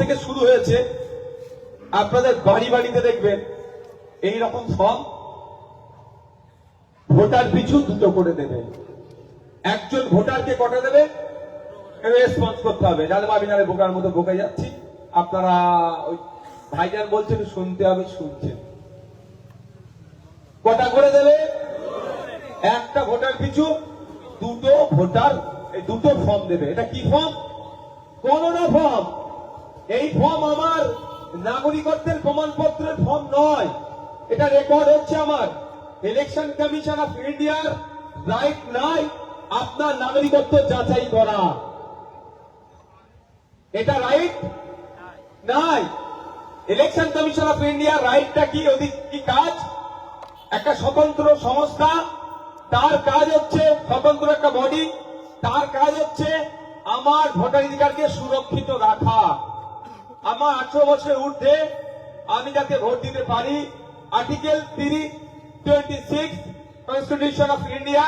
থেকে শুরু হয়েছে, আপনাদের বাড়ি বাড়িতে দেখবেন, এই রকম ফর্ম ভোটার পিছু দুটো করে দেবে। একজন ভোটারকে কটা দেবে? রেসপন্স করতে হবে। যাদের আমি নারে বোকার মতো বোকা যাচ্ছি, আপনারা ওই ভাইজান বলছেন, শুনতে হবে, শুনছেন। কটা করে দেবে? একটা ভোটার পিছু দুটো ভোটার, এই দুটো ফর্ম দেবে। এটা কি ফর্ম করোনা ফর্ম এই ফর্ম আমার নাগরিকত্বের প্রমাণপত্রের ফর্ম নয়। এটা রেকর্ড হচ্ছে আমার। ইলেকশন কমিশন অফ ইন্ডিয়ার রাইট নাই আপনার নাগরিকত্ব যাচাই করা। এটা রাইট নাই। ইলেকশন কমিশন অফ ইন্ডিয়া রাইটটা কি ওদিক কি কাজ? একটা স্বতন্ত্র সংস্থা, তার কাজ হচ্ছে স্বতন্ত্র একটা বডি তার কাজ হচ্ছে আমার ভোটাধিকারকে সুরক্ষিত রাখা। আমার আঠারো বছরের ঊর্ধ্বে আমি যাতে ভোট দিতে পারি article three twenty six constitution of India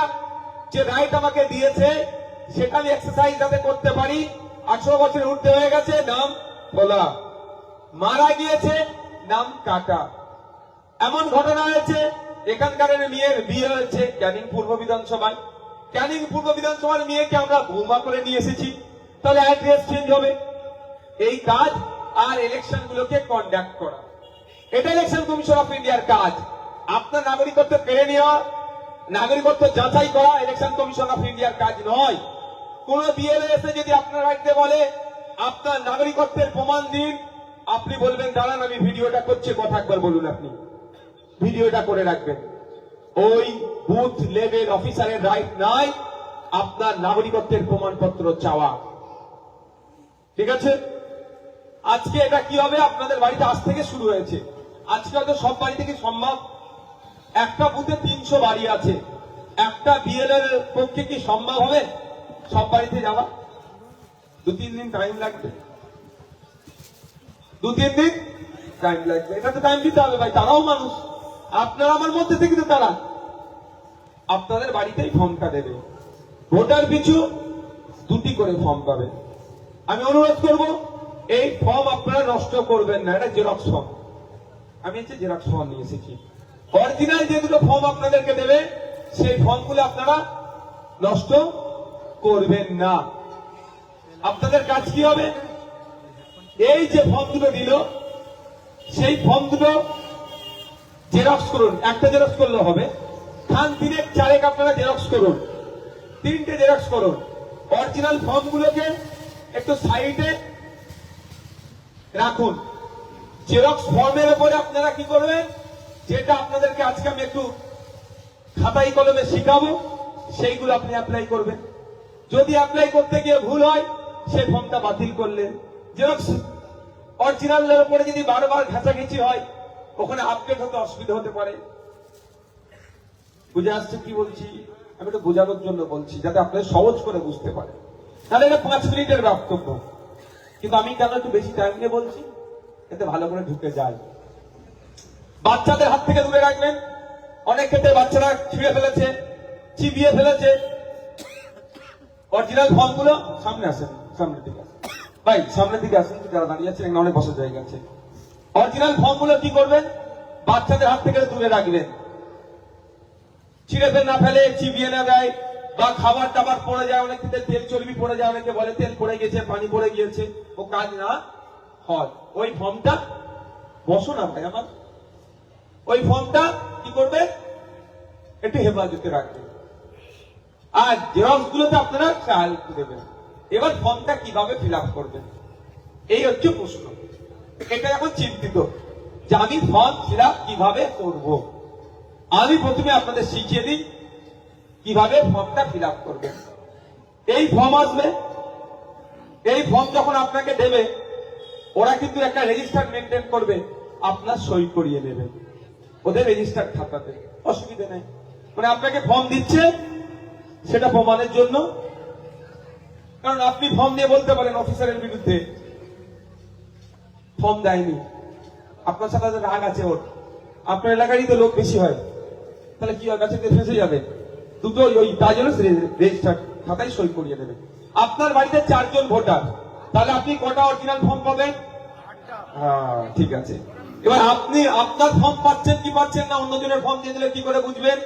যে রাইট আমাকে দিয়েছে, সেটা আমি এক্সারসাইজ যাতে করতে পারি। আঠারো বছরের ঊর্ধ্বে হয়ে গেছে, নাম খোলা মারা গিয়েছে, নাম কাটা এমন ঘটনা হয়েছে, এখানকার মেয়ের বিয়ে হয়েছে, ক্যানিং পূর্ব বিধানসভায়। ক্যানিং পূর্ব বিধানসভার মেয়েকে আমরা বৌমা করে নিয়ে এসেছি। তাহলে অ্যাড্রেস চেঞ্জ হবে। এই কাজ আর ইলেকশন গুলোকে কন্ডাক্ট করা। এটা ইলেকশন কমিশন অফ ইন্ডিয়ার কাজ। আপনার নাগরিকত্ব কেড়ে নেওয়া, নাগরিকত্ব যাচাই করা ইলেকশন কমিশন অফ ইন্ডিয়ার কাজ নয়। কোন বিএলএ এসে যদি আপনার বাড়িতে বলে, আপনার নাগরিকত্বের প্রমাণ দিন, আপনি বলবেন, দাঁড়ান, আমি ভিডিওটা করছি, কথা একবার বলুন আপনি। ভিডিওটা করে রাখবেন। ওই বুথ লেভেল অফিসারের রাইট নাই, আপনার নাগরিকত্বের প্রমাণপত্র চাওয়া। ঠিক আছে? আজকে এটা কি হবে? আপনাদের বাড়িতে আজ থেকে শুরু হয়েছে। আজকে হয়তো সব বাড়ি থেকে সম্ভব। একটা বুথে তিনশো বাড়ি আছে। একটা বিএল এর পক্ষে কি সম্ভব হবে? সব বাড়িতে যাওয়া? দু, তিন দিন টাইম লাগবে। দু, তিন দিন টাইম লাগবে। এটা তো টাইম দিতে হবে ভাই, তারাও মানুষ। আপনারা আমার মধ্যে থেকে তো তারা। আপনাদের বাড়িতেই ফর্মটা দেবে। ভোটার পিছু দুটি করে ফর্ম পাবে। আমি অনুরোধ করব এই ফর্ম আপনারা নষ্ট করবেন না, এটা জেরক্স ফর্ম। আমি হচ্ছে জেরক্স ফর্ম নিয়ে এসেছি। অরিজিনাল যে দুটো ফর্ম আপনাদেরকে দেবে, সেই ফর্মগুলো আপনারা নষ্ট করবেন না। আপনাদের কাজ কি হবে? এই যে ফর্ম দুটো দিল, সেই ফর্ম দুটো জেরক্স করুন। একটা জেরক্স করলে হবে। খান তিনেক চারেক আপনারা জেরক্স করুন। তিনটে জেরক্স করুন। অরিজিনাল ফর্মগুলোকে একটু সাইডে রাখুন। জেরক্স ফর্মের উপরে আপনারা কি করবেন? যেটা আপনাদেরকে আজকে আমি একটু খাতাই কলমে শিখাবো, সেইগুলো আপনি অ্যাপ্লাই করবেন। যদি অ্যাপ্লাই করতে গিয়ে ভুল হয় সেই ফর্মটা বাতিল করলেন। জেরক্স অরিজিনালের উপরে যদি বারবার ঘেঁচাঘেঁচি হয়, ওখানে আপডেট হতে অসুবিধা হতে পারে। বুঝে আসছে কি বলছি? আমি একটু বোঝানোর জন্য বলছি, যাতে আপনারা সহজ করে বুঝতে পারেন। তাহলে এটা পাঁচ মিনিটের বক্তব্য। কিন্তু আমি কেন একটু বেশি টাইম নিয়ে বলছি, এতে ভালো করে ঢুকে যায়। বাচ্চাদের হাত থেকে দূরে রাখবেন। অনেক ক্ষেত্রে বাচ্চারা ছিঁড়ে ফেলেছে, চিবিয়ে ফেলেছে। অরিজিনাল ফর্মগুলো সামনে আসেন, সামনের দিকে আসেন। ভাই, সামনের দিকে আসেন, যারা দাঁড়িয়ে আছেন, এখানে অনেক বসার জায়গা আছে। অরিজিনাল ফর্মগুলো কি করবেন? বাচ্চাদের হাত থেকে দূরে রাখবেন। ছিঁড়ে ফেল না ফেলে, চিবিয়ে না দেয়, বা খাবার টাবার পড়ে যায়, অনেক ক্ষেত্রে তেল চর্বি পড়ে যায়, অনেকে বলে তেল পড়ে গেছে, পানি পড়ে গিয়েছে। ও কাজ না হয়। ওই ফর্মটা বসো না ভাই আমার। ওই ফর্মটা কি করবে? একটু হেফাজতে রাখবে। আর জেরক্স গুলোতে আপনারা খেয়াল দেবেন। এবার ফর্মটা কীভাবে ফিল আপ করবেন? এই হচ্ছে প্রশ্ন। এটা এখন চিন্তিত যে আমি ফর্ম ফিল আপ কীভাবে করব? আমি প্রথমে আপনাদের শিখিয়ে দিই কীভাবে ফর্মটা ফিল আপ করবেন। এই ফর্ম আসবে এই ফর্ম যখন আপনাকে দেবে, ওরা কিন্তু একটা রেজিস্টার মেনটেন করবে, আপনার সই করিয়ে নেবে ওদের রেজিস্টার খাতাতে অসুবিধা নেই। মানে আপনাকে ফর্ম দিচ্ছে, সেটা প্রমাণের জন্য। কারণ আপনি ফর্ম দিয়ে বলতে পারেন অফিসারের বিরুদ্ধে। ফর্ম দেয়নি। আপনার সাথে রাগ আছে ওর। আপনার এলাকারই তো লোক বেশি হয়। তাহলে কি হয় গাছে ফেসে যাবে? দুটো ওই তার জন্য রেজিস্টার খাতায় সই করিয়ে দেবে। আপনার বাড়িতে চারজন ভোটার। তাহলে আপনি কটা অরিজিনাল ফর্ম পাবেন? হ্যাঁ, ঠিক আছে। এবার আপনি আপনার ফর্ম পাচ্ছেন কি পাচ্ছেন না অন্যজনের ফর্ম দিয়ে দিলে কি করে বুঝবেন?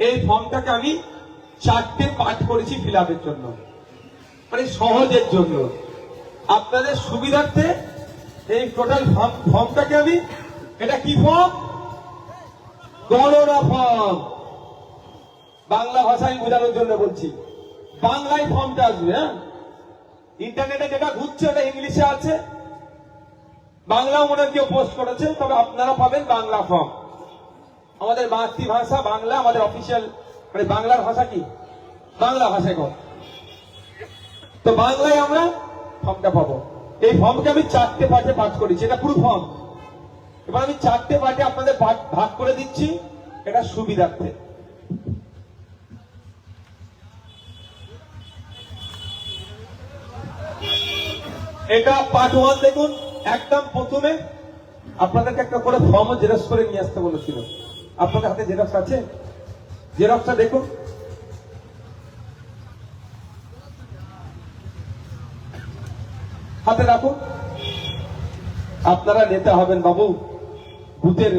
এই ফর্মটাকে আমি চারটে পাঠ করেছি ফিল জন্য। মানে সহজের জন্য। আপনাদের সুবিধার্থে এই টোটাল ফর্মটাকে আমি এটা কি ফর্ম গণনা ফর্ম বাংলা ভাষায় বোঝানোর জন্য বলছি। বাংলায় ফর্মটা আসবে হ্যাঁ? ইন্টারনেটে যেটা ঘুরছে ওটা ইংলিশে আছে। বাংলাও মনে কেউ পোস্ট করেছে, তবে আপনারা পাবেন বাংলা ফর্ম আমাদের মাতৃভাষা বাংলা, আমাদের অফিসিয়াল মানে বাংলার ভাষা কি? বাংলা ভাষায় কম তো বাংলায় আমরা ফর্মটা পাবো। এই ফর্মকে আমি চারটে পাঠে পাঠ করেছি, এটা পুরো ফর্ম এবার আমি চারটে পাঠে আপনাদের ভাগ করে দিচ্ছি, এটা সুবিধার্থে। এটা পার্ট ওয়ান দেখুন, একদম প্রথমে আপনাদেরকে একটা করে ফর্ম জেরক্স করে নিয়ে আসতে বলেছিল। আপনাদের হাতে জেরক্স আছে? জেরক্সটা দেখুন। হাতে রাখুন। আপনারা নেতা হবেন বাবু। বুথের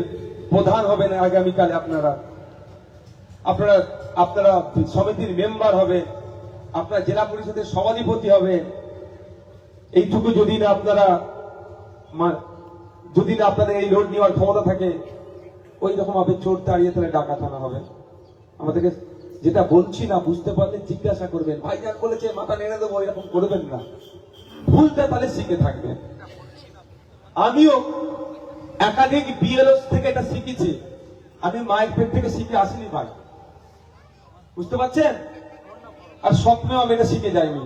প্রধান হবেন আগামীকালে আপনারা। আপনারা আপনারা সমিতির মেম্বার হবে। আপনারা জেলা পরিষদের সভাধিপতি হবে। এইটুকু যদি না আপনারা যদি না আপনাদের এই লোড নেওয়ার ক্ষমতা থাকে ওই রকম ভাবে চোর তাড়িয়ে তাহলে ডাকা থানা হবে। আমাদেরকে যেটা বলছি না, বুঝতে পারলে জিজ্ঞাসা করবেন। ভাই ভাইজান বলেছে, মাথা নেড়ে দেবো, এরকম করবেন না। ভুলটা তাহলে শিখে থাকবেন। আমিও একাধিক বিএলএস থেকে এটা শিখেছি। আমি মায়ের পেট থেকে শিখে আসিনি ভাই। বুঝতে পারছেন? আর স্বপ্নেও আমি এটা শিখে যাইনি।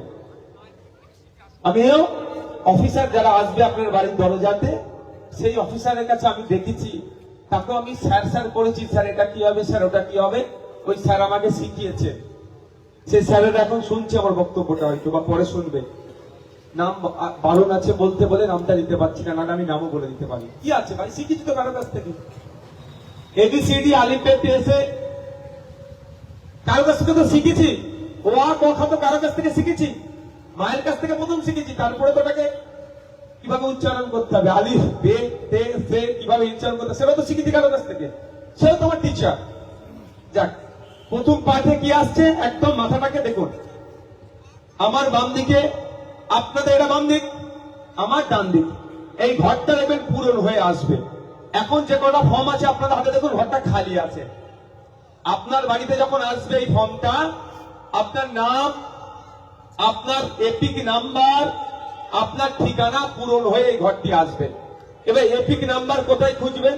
আমিও অফিসার যারা আসবে আপনার বাড়ির দরজাতে, সেই অফিসারের কাছে আমি দেখেছি। তাকেও আমি স্যার স্যার করেছি, স্যার, এটা কি হবে, স্যার, ওটা কি হবে? ওই স্যার আমাকে শিখিয়েছে। সেই স্যারের এখন শুনছে আমার বক্তব্যটা হয়তো, বা পরে শুনবে। নাম বারণ আছে বলতে বলে নামটা দিতে পারছি না আমি নামও বলে দিতে পারি। কি আছে ভাই? শিখেছি তো কারও কাছ থেকে। এবিসিডি আলিপেতে এসে কারও কাছ থেকে তো শিখেছি। ও, আ, ক, খ তো কারও কাছ থেকে শিখেছি। মায়ের কাছ থেকে প্রথম শিখেছি, তারপরে তো ওটাকে কীভাবে উচ্চারণ করতে হবে? আলিফ, বে, তে, সে কীভাবে উচ্চারণ করতে সেটা তো শিখেছি কারও কাছ থেকে। সেও তোমার টিচার যাক, প্রথম পাঠে কি আসছে? একদম মাথাটাকে দেখুন। আমার বাম দিকে, আপনাদের এটা বাম দিক, আমার ডান দিক। এই ঘরটা দেখবেন পূরণ হয়ে আসবে। এখন যে কটা ফর্ম আছে, আপনাদের হাতে দেখুন, ঘরটা খালি আছে। আপনার বাড়িতে যখন আসবে এই ফর্মটা আপনার নাম আপনার এপিক নাম্বার, আপনার ঠিকানা পূরণ হয়ে এই ঘরটি আসবে। এবার এপিক নাম্বার কোথায় খুঁজবেন?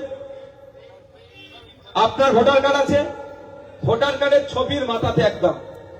আপনার ভোটার কার্ড আছে? ভোটার কার্ডের ছবির মাথাতে একদম।